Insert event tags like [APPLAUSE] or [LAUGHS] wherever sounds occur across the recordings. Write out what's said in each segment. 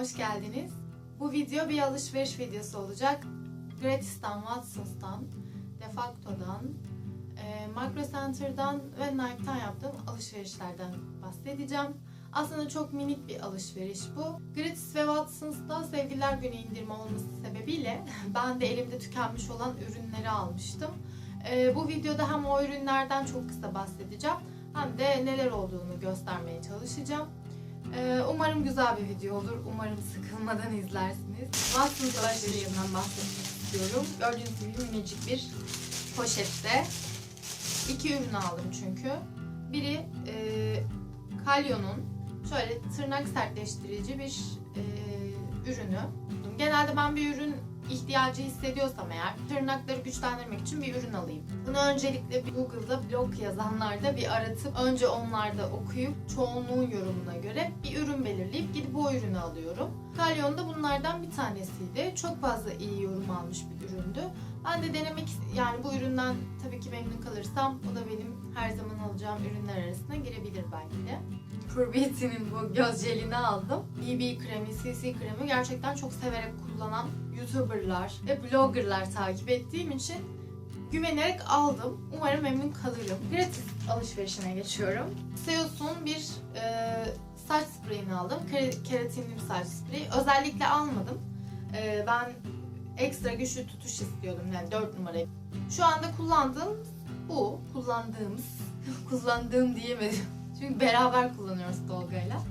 hoş geldiniz. Bu video bir alışveriş videosu olacak. Gratis'ten, Watsons'tan, Defacto'dan, e, Macro Center'dan ve Nike'tan yaptığım alışverişlerden bahsedeceğim. Aslında çok minik bir alışveriş bu. Gratis ve Watsons'ta Sevgililer Günü indirme olması sebebiyle [LAUGHS] ben de elimde tükenmiş olan ürünleri almıştım. E, bu videoda hem o ürünlerden çok kısa bahsedeceğim hem de neler olduğunu göstermeye çalışacağım. Ee, umarım güzel bir video olur. Umarım sıkılmadan izlersiniz. Watsons alışverişinden bahsetmek istiyorum. Gördüğünüz gibi minicik bir poşette. iki ürün aldım çünkü. Biri e, Kalyon'un şöyle tırnak sertleştirici bir e, ürünü. Genelde ben bir ürün ihtiyacı hissediyorsam eğer tırnakları güçlendirmek için bir ürün alayım. Bunu öncelikle Google'da blog yazanlarda bir aratıp önce onlarda okuyup çoğunluğun yorumuna göre bir ürün belirleyip gidip o ürünü alıyorum. Kalyon da bunlardan bir tanesiydi. Çok fazla iyi yorum almış bir üründü. Ben de denemek yani bu üründen tabii ki memnun kalırsam o da benim her zaman alacağım ürünler arasına girebilir Pure Beauty'nin bu göz jelini aldım. BB kremi, CC kremi gerçekten çok severek kullanan YouTuber'lar ve blogger'lar takip ettiğim için güvenerek aldım. Umarım memnun kalırım. Gratis alışverişine geçiyorum. Seos'un bir e, saç spreyini aldım. Keratinli bir saç spreyi. Özellikle almadım. E, ben ekstra güçlü tutuş istiyordum. Yani 4 numarayı. Şu anda kullandığım bu. Kullandığımız. [LAUGHS] kullandığım diyemedim. Çünkü beraber kullanıyoruz Tolga'yla.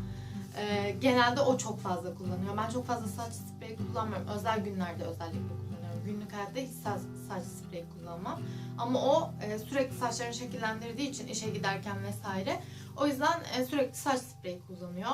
Ee, genelde o çok fazla kullanıyor. Ben çok fazla saç spreyi kullanmıyorum. Özel günlerde özellikle kullanıyorum. Günlük hayatta hiç saç, saç spreyi kullanmam. Ama o e, sürekli saçlarını şekillendirdiği için işe giderken vesaire. O yüzden e, sürekli saç spreyi kullanıyor.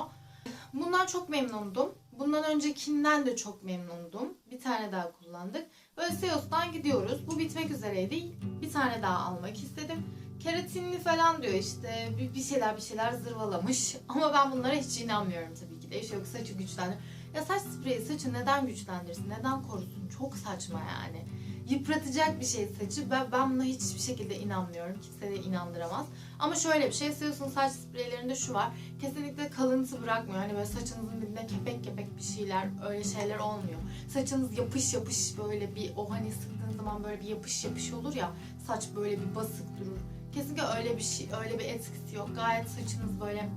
Bundan çok memnundum. Bundan öncekinden de çok memnundum. Bir tane daha kullandık. Böyle Seos'tan gidiyoruz. Bu bitmek üzereydi. Bir tane daha almak istedim. Keratinli falan diyor işte bir, şeyler bir şeyler zırvalamış. [LAUGHS] Ama ben bunlara hiç inanmıyorum tabii ki de. İşte yok saçı güçlendir. Ya saç spreyi saçı neden güçlendirsin? Neden korusun? Çok saçma yani. Yıpratacak bir şey saçı. Ben, ben buna hiçbir şekilde inanmıyorum. Kimse de inandıramaz. Ama şöyle bir şey. Seos'un saç spreylerinde şu var. Kesinlikle kalıntı bırakmıyor. Hani böyle saçınızın dibine kepek kepek bir şeyler öyle şeyler olmuyor. Saçınız yapış yapış böyle bir o hani sıktığın zaman böyle bir yapış yapış olur ya. Saç böyle bir basık durur. Kesinlikle öyle bir şey, öyle bir etkisi yok. Gayet saçınız böyle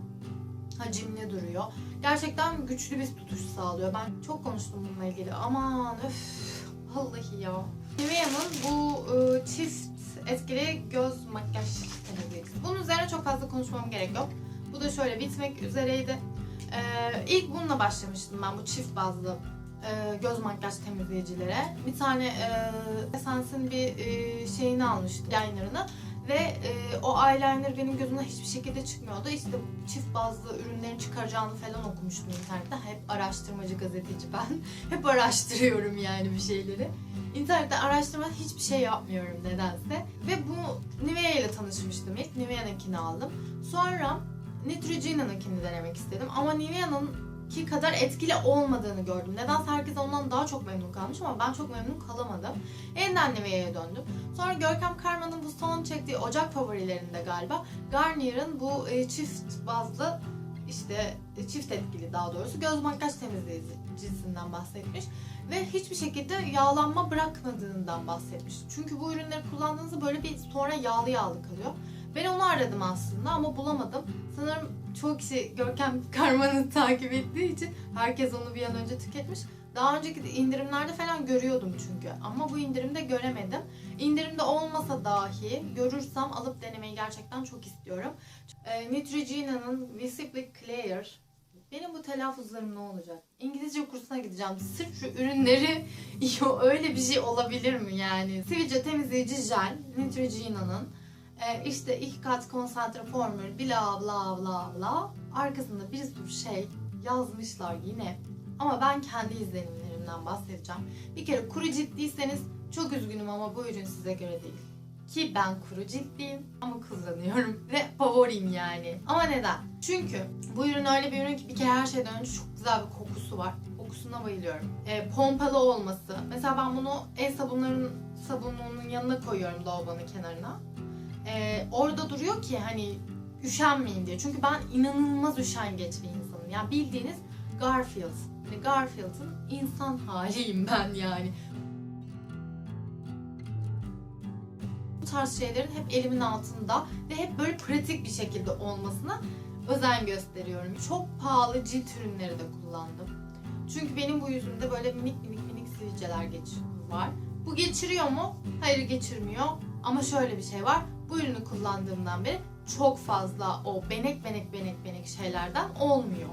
hacimli duruyor. Gerçekten güçlü bir tutuş sağlıyor. Ben çok konuştum bununla ilgili. Aman öf. Vallahi ya. Nivea'nın bu e, çift etkili göz makyaj temizleyicisi. Bunun üzerine çok fazla konuşmam gerek yok. Bu da şöyle bitmek üzereydi. Ee, ilk bununla başlamıştım ben bu çift bazlı e, göz makyaj temizleyicilere. Bir tane e, Essence'in bir e, şeyini almıştım, liner'ını. Ve e, o eyeliner benim gözümden hiçbir şekilde çıkmıyordu. İşte çift bazlı ürünlerin çıkaracağını falan okumuştum internette. Hep araştırmacı gazeteci ben. [LAUGHS] Hep araştırıyorum yani bir şeyleri. İnternette araştırma hiçbir şey yapmıyorum nedense. Ve bu Nivea ile tanışmıştım ilk. Nivea'nınkini aldım. Sonra Neutrogena'nınkini denemek istedim. Ama Nivea'nın ki kadar etkili olmadığını gördüm. Nedense herkes ondan daha çok memnun kalmış ama ben çok memnun kalamadım. Yeniden Nivea'ya döndüm. Sonra Görkem Karman'ın bu son çektiği Ocak favorilerinde galiba Garnier'ın bu e, çift bazlı işte e, çift etkili daha doğrusu göz makyaj temizleyicisinden bahsetmiş ve hiçbir şekilde yağlanma bırakmadığından bahsetmiş. Çünkü bu ürünleri kullandığınızda böyle bir sonra yağlı yağlı kalıyor. Ben onu aradım aslında ama bulamadım. Sanırım çoğu kişi Görkem Karman'ı [LAUGHS] takip ettiği için herkes onu bir an önce tüketmiş. Daha önceki de indirimlerde falan görüyordum çünkü. Ama bu indirimde göremedim. İndirimde olmasa dahi görürsem alıp denemeyi gerçekten çok istiyorum. E, Neutrogena'nın Visibly Clear. Benim bu telaffuzlarım ne olacak? İngilizce kursuna gideceğim. Sırf şu ürünleri [LAUGHS] Yo, öyle bir şey olabilir mi yani? Sivilce temizleyici jel Neutrogena'nın e, işte iki kat konsantre formül bla bla bla bla arkasında bir sürü şey yazmışlar yine. Ama ben kendi izlenimlerimden bahsedeceğim. Bir kere kuru ciltliyseniz çok üzgünüm ama bu ürün size göre değil. Ki ben kuru ciltliyim ama kullanıyorum [LAUGHS] ve favorim yani. Ama neden? Çünkü bu ürün öyle bir ürün ki bir kere her şeyden önce çok güzel bir kokusu var. Kokusuna bayılıyorum. E, pompalı olması. Mesela ben bunu el sabunlarının sabunluğunun yanına koyuyorum lavabonun kenarına. E, orada duruyor ki hani üşenmeyin diye. Çünkü ben inanılmaz üşengeç bir insanım. Yani bildiğiniz Garfield. Hani Garfield'ın insan haliyim ben yani. Bu tarz şeylerin hep elimin altında ve hep böyle pratik bir şekilde olmasına özen gösteriyorum. Çok pahalı cilt ürünleri de kullandım. Çünkü benim bu yüzümde böyle minik minik minik sivilceler geç var. Bu geçiriyor mu? Hayır geçirmiyor. Ama şöyle bir şey var. Bu ürünü kullandığımdan beri çok fazla o benek benek benek benek şeylerden olmuyor.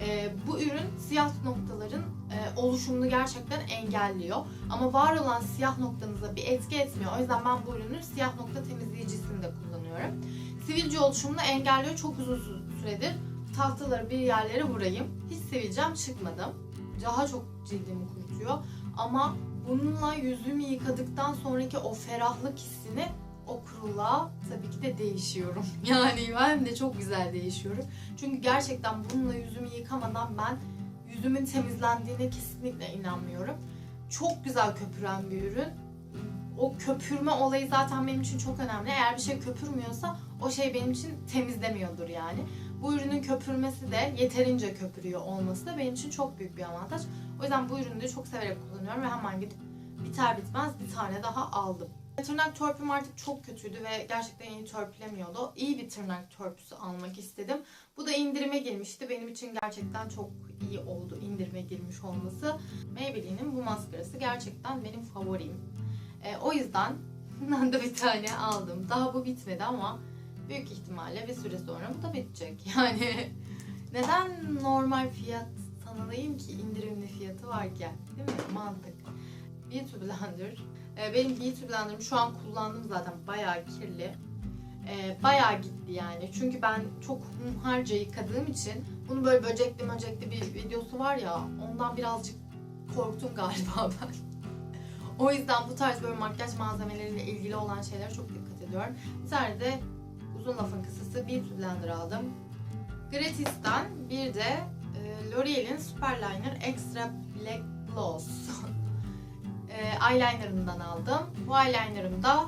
Ee, bu ürün siyah noktaların e, oluşumunu gerçekten engelliyor. Ama var olan siyah noktanıza bir etki etmiyor. O yüzden ben bu ürünün siyah nokta temizleyicisini de kullanıyorum. Sivilce oluşumunu engelliyor. Çok uzun süredir tahtaları bir yerlere vurayım. Hiç sivilcem çıkmadı. Daha çok cildimi kurutuyor. Ama bununla yüzümü yıkadıktan sonraki o ferahlık hissini o kuruluğa tabii ki de değişiyorum. [LAUGHS] Yani ben de çok güzel değişiyorum. Çünkü gerçekten bununla yüzümü yıkamadan ben yüzümün temizlendiğine kesinlikle inanmıyorum. Çok güzel köpüren bir ürün. O köpürme olayı zaten benim için çok önemli. Eğer bir şey köpürmüyorsa o şey benim için temizlemiyordur yani. Bu ürünün köpürmesi de yeterince köpürüyor olması da benim için çok büyük bir avantaj. O yüzden bu ürünü de çok severek kullanıyorum ve hemen gidip biter bitmez bir tane daha aldım. Tırnak törpüm artık çok kötüydü ve gerçekten iyi törpülemiyordu. İyi bir tırnak törpüsü almak istedim. Bu da indirime girmişti. Benim için gerçekten çok iyi oldu indirime girmiş olması. Maybelline'in bu maskarası gerçekten benim favorim. E, o yüzden [LAUGHS] ben de bir tane aldım. Daha bu bitmedi ama büyük ihtimalle bir süre sonra bu da bitecek. [LAUGHS] Yani neden normal fiyat tanılayım ki indirimli fiyatı varken değil mi? Mantık. Beauty Blender. Ee, benim Beauty Blender'ım şu an kullandım zaten bayağı kirli. Ee, bayağı gitti yani. Çünkü ben çok hunharca yıkadığım için bunu böyle böcekli böcekli bir videosu var ya ondan birazcık korktum galiba [LAUGHS] ben. o yüzden bu tarz böyle makyaj malzemeleriyle ilgili olan şeylere çok dikkat ediyorum. Bir tane de uzun lafın kısası Beauty Blender aldım. Gratis'ten bir de e, L'Oreal'in Superliner Extra Black Gloss [LAUGHS] e, eyelinerımdan aldım. Bu eyelinerım da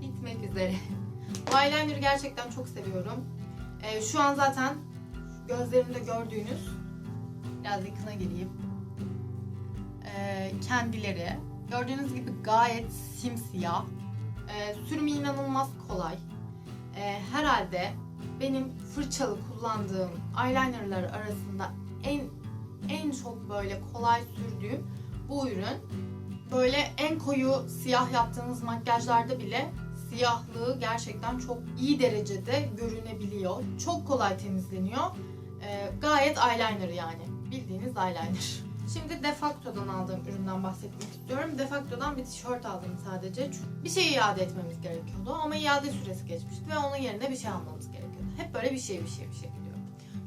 bitmek üzere. [LAUGHS] Bu eyeliner'ı gerçekten çok seviyorum. E, şu an zaten gözlerimde gördüğünüz biraz yakına geleyim. E, kendileri gördüğünüz gibi gayet simsiyah. E, sürümü inanılmaz kolay. E, herhalde benim fırçalı kullandığım eyelinerlar arasında en en çok böyle kolay sürdüğüm bu ürün böyle en koyu siyah yaptığınız makyajlarda bile siyahlığı gerçekten çok iyi derecede görünebiliyor. Çok kolay temizleniyor. Ee, gayet eyeliner yani. Bildiğiniz eyeliner. Şimdi Defacto'dan aldığım üründen bahsetmek istiyorum. Defacto'dan bir tişört aldım sadece. Çünkü bir şey iade etmemiz gerekiyordu ama iade süresi geçmişti ve onun yerine bir şey almamız gerekiyordu. Hep böyle bir şey bir şey bir şey gidiyor.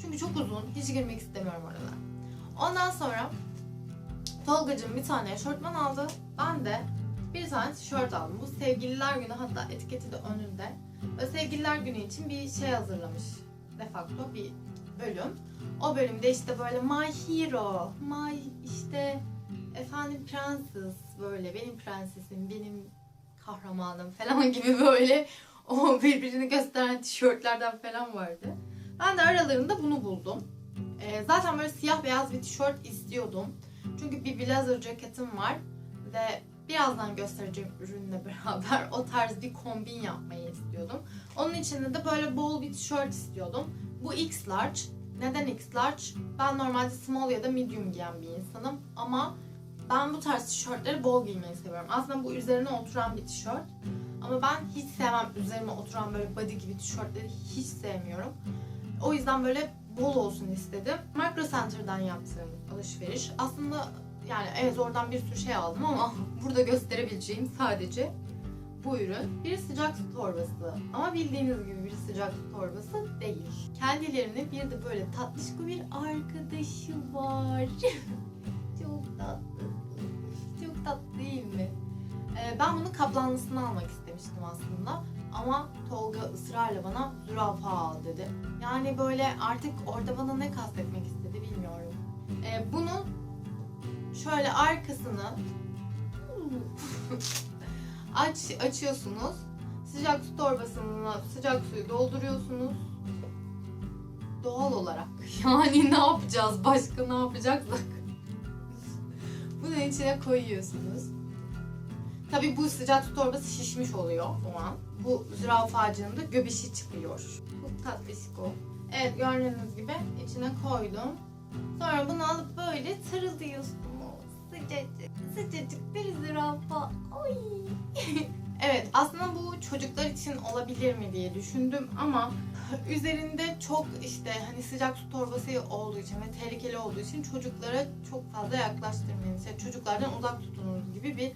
Çünkü çok uzun. Hiç girmek istemiyorum oralara. Ondan sonra Tolga'cığım bir tane eşortman aldı. Ben de bir tane tişört aldım. Bu sevgililer günü hatta etiketi de önünde. Ve sevgililer günü için bir şey hazırlamış. De facto bir bölüm. O bölümde işte böyle my hero, my işte efendim prenses böyle benim prensesim, benim kahramanım falan [LAUGHS] gibi böyle o birbirini gösteren tişörtlerden falan vardı. Ben de aralarında bunu buldum. Ee, zaten böyle siyah beyaz bir tişört istiyordum. Çünkü bir blazer ceketim var ve birazdan göstereceğim ürünle [LAUGHS] beraber o tarz bir kombin yapmayı istiyordum. Onun için de böyle bol bir tişört istiyordum. Bu X large. Neden X large? Ben normalde small ya da medium giyen bir insanım ama ben bu tarz tişörtleri bol giymeyi seviyorum. Aslında bu üzerine oturan bir tişört. Ama ben hiç sevmem üzerime oturan böyle body gibi tişörtleri hiç sevmiyorum. O yüzden böyle bol olsun istedim. Micro Center'dan yaptığım alışveriş. Aslında yani evet oradan bir sürü şey aldım ama [LAUGHS] burada gösterebileceğim sadece bu ürün. Bir sıcak su torbası. Ama bildiğiniz gibi bir sıcak su torbası değil. Kendilerine bir de böyle tatlışko bir arkadaşı var. [LAUGHS] Çok tatlı. Çok tatlı değil mi? Ee, ben bunu kaplanlısını almak istemiştim aslında. Ama Tolga ısrarla bana zürafa al dedi. Yani böyle artık orada bana ne kastetmek istedi bilmiyorum. Ee, bunu şöyle arkasını [LAUGHS] aç açıyorsunuz. Sıcak su torbasına sıcak suyu dolduruyorsunuz. Doğal olarak. [LAUGHS] Yani ne yapacağız? Başka ne yapacaksak? [LAUGHS] Bunun içine koyuyorsunuz. Tabii bu sıcak su torbası şişmiş oluyor o an. Bu zürafacığın da göbişi çıkıyor. Bu tatlışko. Evet gördüğünüz gibi içine koydum. Sonra bunu alıp böyle tırıldıyorsunuz. Sıcacık, sıcacık bir zürafa. Oy. [LAUGHS] evet aslında bu çocuklar için olabilir mi diye düşündüm ama üzerinde çok işte hani sıcak su torbası olduğu için ve tehlikeli olduğu için çocuklara çok fazla yaklaştırmayın. İşte çocuklardan uzak tutunuz gibi bir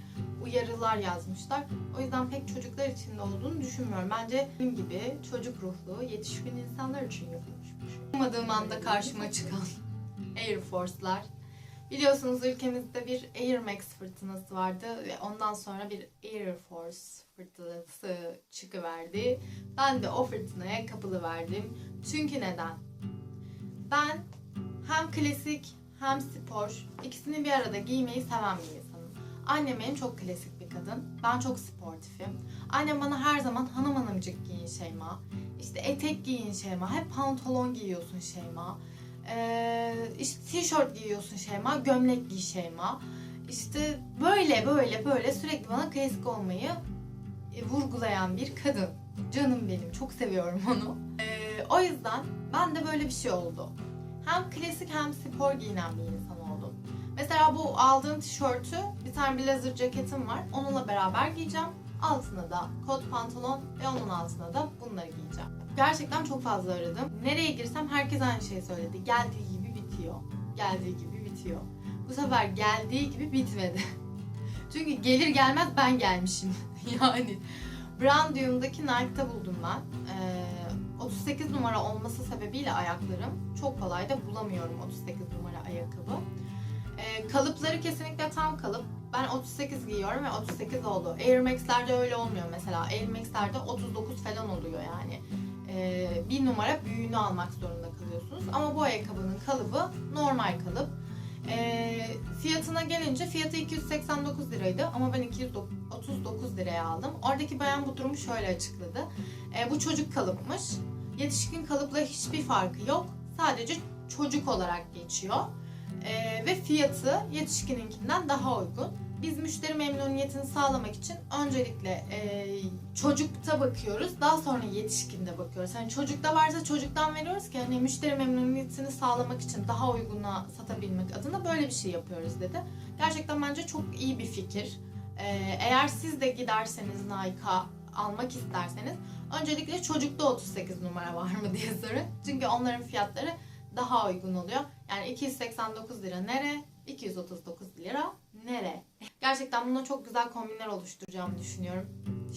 uyarılar yazmışlar. O yüzden pek çocuklar için de olduğunu düşünmüyorum. Bence benim gibi çocuk ruhlu, yetişkin insanlar için yapılmış bir şey. Ummadığım anda karşıma çıkan [LAUGHS] Air Force'lar. Biliyorsunuz ülkemizde bir Air Max fırtınası vardı ve ondan sonra bir Air Force fırtınası çıkıverdi. Ben de o fırtınaya kapılıverdim. Çünkü neden? Ben hem klasik hem spor ikisini bir arada giymeyi seven bir. Annem benim çok klasik bir kadın. Ben çok sportifim. Annem bana her zaman hanım hanımcık giyin Şeyma. İşte etek giyin Şeyma. Hep pantolon giyiyorsun Şeyma. Ee, işte tişört giyiyorsun Şeyma. Gömlek giy Şeyma. İşte böyle böyle böyle sürekli bana klasik olmayı e, vurgulayan bir kadın. Canım benim. Çok seviyorum onu. Ee, o yüzden ben de böyle bir şey oldu. Hem klasik hem spor giyinen bir. Mesela bu aldığım tişörtü bir tane blazer ceketim var. Onunla beraber giyeceğim. Altına da kot pantolon ve onun altına da bunları giyeceğim. Gerçekten çok fazla aradım. Nereye girsem herkes aynı şeyi söyledi. Geldiği gibi bitiyor. Geldiği gibi bitiyor. Bu sefer geldiği gibi bitmedi. [LAUGHS] Çünkü gelir gelmez ben gelmişim. [LAUGHS] yani Brandium'daki Nike'da buldum ben. Ee, 38 numara olması sebebiyle ayaklarım çok kolay da bulamıyorum 38 numara ayakkabı. Ee, kalıpları kesinlikle tam kalıp. Ben 38 giyiyorum ve 38 oldu. Air Max'lerde öyle olmuyor mesela. Air Max'lerde 39 falan oluyor yani. Ee, bir numara büyüğünü almak zorunda kalıyorsunuz. Ama bu ayakkabının kalıbı normal kalıp. Ee, fiyatına gelince fiyatı 289 liraydı ama ben 239 liraya aldım. Oradaki bayan bu durumu şöyle açıkladı. Ee, bu çocuk kalıpmış. Yetişkin kalıpla hiçbir farkı yok. Sadece çocuk olarak geçiyor. Ee, ve fiyatı yetişkininkinden daha uygun. Biz müşteri memnuniyetini sağlamak için öncelikle e, çocukta bakıyoruz. Daha sonra yetişkinde bakıyoruz. Hani çocukta varsa çocuktan veriyoruz ki hani müşteri memnuniyetini sağlamak için daha uyguna satabilmek adına böyle bir şey yapıyoruz dedi. Gerçekten bence çok iyi bir fikir. Ee, eğer siz de giderseniz Nike'a almak isterseniz öncelikle çocukta 38 numara var mı diye sorun. Çünkü onların fiyatları daha uygun oluyor. Yani 289 lira nere? 239 lira nere? Gerçekten bununla çok güzel kombinler oluşturacağımı düşünüyorum.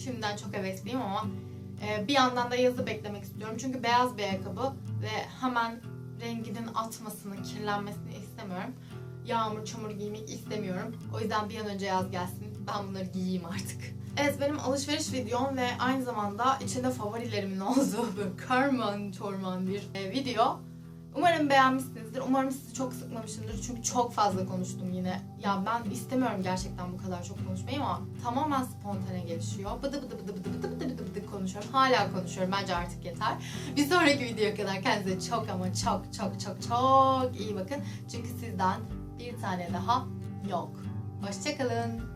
Şimdiden çok hevesliyim ama e, bir yandan da yazı beklemek istiyorum. Çünkü beyaz bir ayakkabı ve hemen renginin atmasını, kirlenmesini istemiyorum. Yağmur, çamur giymek istemiyorum. O yüzden bir an önce yaz gelsin. Ben bunları giyeyim artık. Evet benim alışveriş videom ve aynı zamanda içinde favorilerimin olduğu [LAUGHS] böyle karman çorman bir e, video. Umarım beğenmişsinizdir. Umarım sizi çok sıkmamışımdır. Çünkü çok fazla konuştum yine. Ya ben istemiyorum gerçekten bu kadar çok konuşmayı ama tamamen spontane gelişiyor. Bıdı bıdı bıdı bıdı bıdı bıdı bıdı bıdı konuşuyorum. Hala konuşuyorum. Bence artık yeter. Bir sonraki videoya kadar kendinize çok ama çok çok çok çok iyi bakın. Çünkü sizden bir tane daha yok. Hoşçakalın.